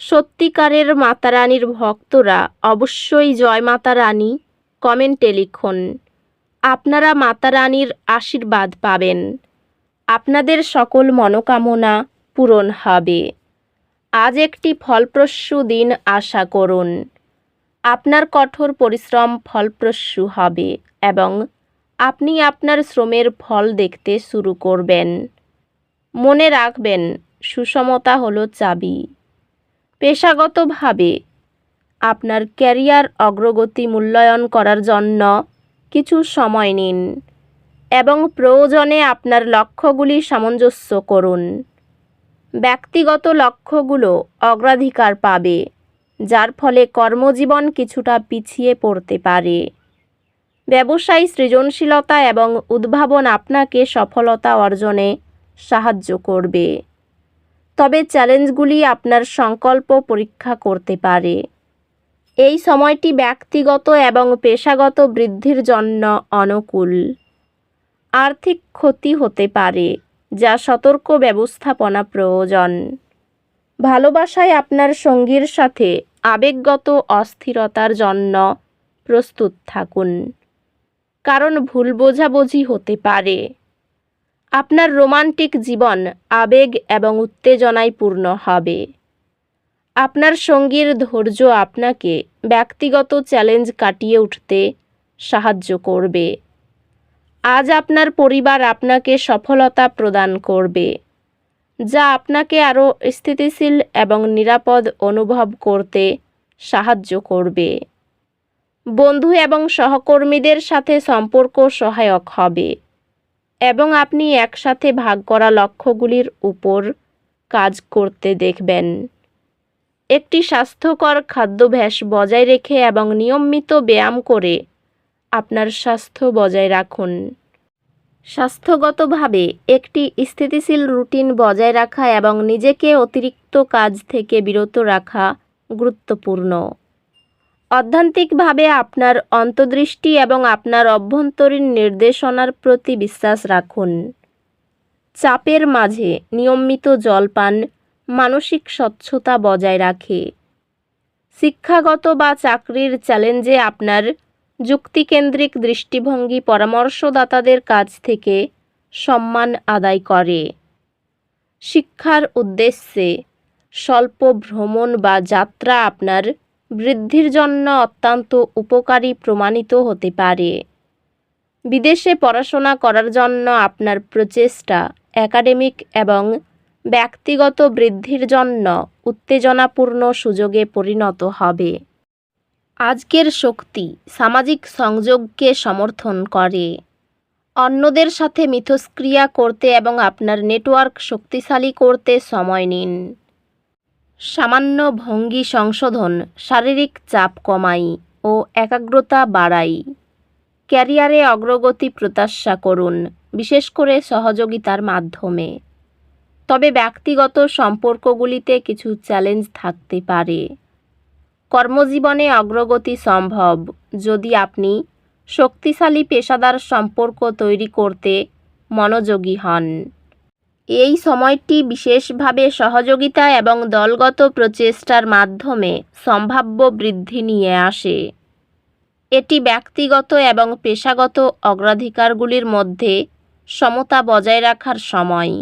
সত্যিকারের মাতারানীর ভক্তরা অবশ্যই জয় মাতা রানী কমেন্টে লিখুন। আপনারা মাতারানীর আশীর্বাদ পাবেন। আপনাদের সকল মনোকামনা পূরণ হবে। আজ একটি ফলপ্রসূ দিন আশা করুন। আপনার কঠোর পরিশ্রম ফলপ্রসূ হবে এবং আপনি আপনার শ্রমের ফল দেখতে শুরু করবেন। মনে রাখবেন সুষমতা হলো চাবি। পেশাগতভাবে আপনার ক্যারিয়ার অগ্রগতি মূল্যায়ন করার জন্য কিছু সময় নিন এবং প্রয়োজনে আপনার লক্ষ্যগুলি সামঞ্জস্য করুন। ব্যক্তিগত লক্ষ্যগুলো অগ্রাধিকার পাবে, যার ফলে কর্মজীবন কিছুটা পিছিয়ে পড়তে পারে। ব্যবসায়ী সৃজনশীলতা এবং উদ্ভাবন আপনাকে সফলতা অর্জনে সাহায্য করবে। তবে চ্যালেঞ্জগুলি আপনার সংকল্প পরীক্ষা করতে পারে। এই সময়টি ব্যক্তিগত এবং পেশাগত বৃদ্ধির জন্য অনুকূল। আর্থিক ক্ষতি হতে পারে, যা সতর্ক ব্যবস্থাপনা প্রয়োজন। ভালোবাসায় আপনার সঙ্গীর সাথে আবেগগত অস্থিরতার জন্য প্রস্তুত থাকুন। কারণ ভুল বোঝাবুঝি হতে পারে। আপনার রোমান্টিক জীবন আবেগ এবং উত্তেজনায় পূর্ণ হবে। আপনার সঙ্গীর ধৈর্য আপনাকে ব্যক্তিগত চ্যালেঞ্জ কাটিয়ে উঠতে সাহায্য করবে। আজ আপনার পরিবার আপনাকে সফলতা প্রদান করবে, যা আপনাকে আরও স্থিতিশীল এবং নিরাপদ অনুভব করতে সাহায্য করবে। বন্ধু এবং সহকর্মীদের সাথে সম্পর্ক সহায়ক হবে। এবং আপনি একসাথে ভাগ করা লক্ষ্যগুলির উপর কাজ করতে দেখবেন। একটি স্বাস্থ্যকর খাদ্যাভ্যাস বজায় রেখে এবং নিয়মিত ব্যায়াম করে আপনার স্বাস্থ্য বজায় রাখুন। স্বাস্থ্যগতভাবে একটি স্থিতিশীল রুটিন বজায় রাখা এবং নিজেকে অতিরিক্ত কাজ থেকে বিরত রাখা গুরুত্বপূর্ণ। অধ্যান্তিকভাবে আপনার অন্তর্দৃষ্টি এবং আপনার অভ্যন্তরীণ নির্দেশনার প্রতি বিশ্বাস রাখুন। চাপের মাঝে নিয়মিত জলপান মানসিক স্বচ্ছতা বজায় রাখে। শিক্ষাগত বা চাকরির চ্যালেঞ্জে আপনার যুক্তিকেন্দ্রিক দৃষ্টিভঙ্গি পরামর্শদাতাদের কাছ থেকে সম্মান আদায় করে। শিক্ষার উদ্দেশ্যে স্বল্প ভ্রমণ বা যাত্রা আপনার বৃদ্ধির জন্য অত্যন্ত উপকারী প্রমাণিত হতে পারে। বিদেশে পড়াশোনা করার জন্য আপনার প্রচেষ্টা একাডেমিক এবং ব্যক্তিগত বৃদ্ধির জন্য উত্তেজনাপূর্ণ সুযোগে পরিণত হবে। আজকের শক্তি সামাজিক সংযোগকে সমর্থন করে। অন্যদের সাথে মিথস্ক্রিয়া করতে এবং আপনার নেটওয়ার্ক শক্তিশালী করতে সময় নিন। সামান্য ভঙ্গি সংশোধন, শারীরিক চাপ কমাই ও একাগ্রতা বাড়াই। ক্যারিয়ারে অগ্রগতি প্রত্যাশা করুন, বিশেষ করে সহযোগিতার মাধ্যমে। তবে ব্যক্তিগত সম্পর্কগুলিতে কিছু চ্যালেঞ্জ থাকতে পারে। কর্মজীবনে অগ্রগতি সম্ভব, যদি আপনি শক্তিশালী পেশাদার সম্পর্ক তৈরি করতে মনোযোগী হন। এই সময়টি বিশেষভাবে সহযোগিতা এবং দলগত প্রচেষ্টার মাধ্যমে সম্ভাব্য বৃদ্ধি নিয়ে আসে। এটি ব্যক্তিগত এবং পেশাগত অগ্রাধিকারগুলির মধ্যে সমতা বজায় রাখার সময়।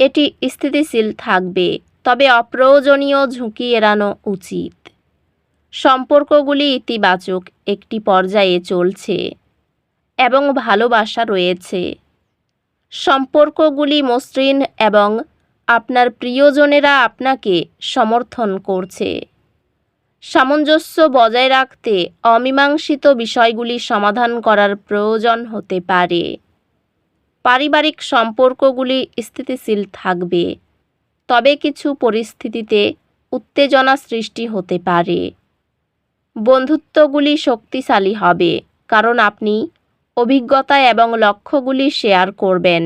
এটি স্থিতিশীল থাকবে, তবে অপ্রয়োজনীয় ঝুঁকি এড়ানো উচিত। সম্পর্কগুলি ইতিবাচক একটি পর্যায়ে চলছে এবং ভালোবাসা রয়েছে। সম্পর্কগুলি মসৃণ এবং আপনার প্রিয়জনেরা আপনাকে সমর্থন করছে। সামঞ্জস্য বজায় রাখতে অমীমাংসিত বিষয়গুলি সমাধান করার প্রয়োজন হতে পারে। পারিবারিক সম্পর্কগুলি স্থিতিশীল থাকবে, তবে কিছু পরিস্থিতিতে উত্তেজনা সৃষ্টি হতে পারে। বন্ধুত্বগুলি শক্তিশালী হবে, কারণ আপনি অভিজ্ঞতা এবং লক্ষ্যগুলি শেয়ার করবেন।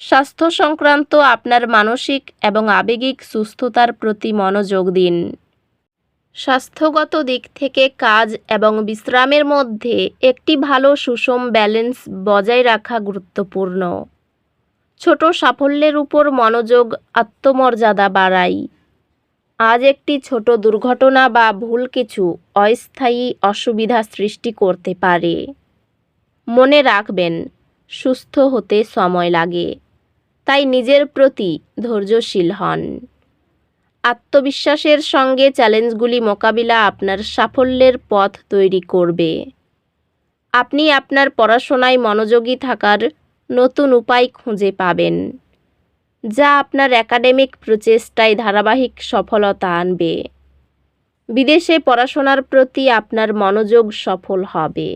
স্বাস্থ্য সংক্রান্ত আপনার মানসিক এবং আবেগিক সুস্থতার প্রতি মনোযোগ দিন। স্বাস্থ্যগত দিক থেকে কাজ এবং বিশ্রামের মধ্যে একটি ভালো সুষম ব্যালেন্স বজায় রাখা গুরুত্বপূর্ণ। ছোট সাফল্যের উপর মনোযোগ আত্মমর্যাদা বাড়ায় আজ একটি ছোট দুর্ঘটনা বা ভুল কিছু অস্থায়ী অসুবিধা সৃষ্টি করতে পারে। মনে রাখবেন, সুস্থ হতে সময় লাগে। তাই নিজের প্রতি ধৈর্যশীল হন। আত্মবিশ্বাসের সঙ্গে চ্যালেঞ্জগুলি মোকাবিলা আপনার সাফল্যের পথ তৈরি করবে। আপনি আপনার পড়াশোনায় মনোযোগী থাকার নতুন উপায় খুঁজে পাবেন, যা আপনার একাডেমিক প্রচেষ্টায় ধারাবাহিক সফলতা আনবে। বিদেশে পড়াশোনার প্রতি আপনার মনোযোগ সফল হবে।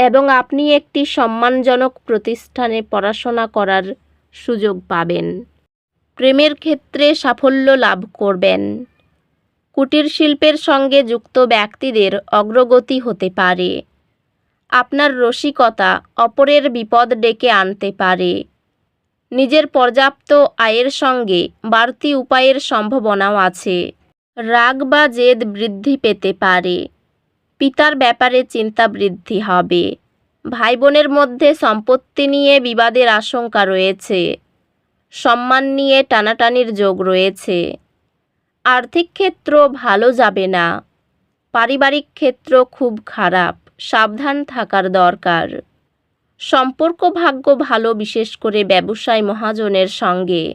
এবং আপনি একটি সম্মানজনক প্রতিষ্ঠানে পড়াশোনা করার সুযোগ পাবেন। প্রেমের ক্ষেত্রে সাফল্য লাভ করবেন। কুটির শিল্পের সঙ্গে যুক্ত ব্যক্তিদের অগ্রগতি হতে পারে। আপনার রসিকতা অপরের বিপদ ডেকে আনতে পারে। নিজের পর্যাপ্ত আয়ের সঙ্গে বাড়তি উপায়ের সম্ভাবনাও আছে। রাগ বা জেদ বৃদ্ধি পেতে পারে। পিতার ব্যাপারে চিন্তা বৃদ্ধি হবে। ভাই বোনের মধ্যে সম্পত্তি নিয়ে বিবাদের আশঙ্কা রয়েছে। সম্মান নিয়ে টানাটানির যোগ রয়েছে। আর্থিক ক্ষেত্র ভালো যাবে না। পারিবারিক ক্ষেত্র খুব খারাপ। সাবধান থাকার দরকার। সম্পর্ক ভাগ্য ভালো, বিশেষ করে ব্যবসায় মহাজনের সঙ্গে।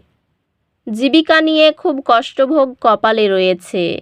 জীবিকা নিয়ে খুব কষ্টভোগ কপালে রয়েছে।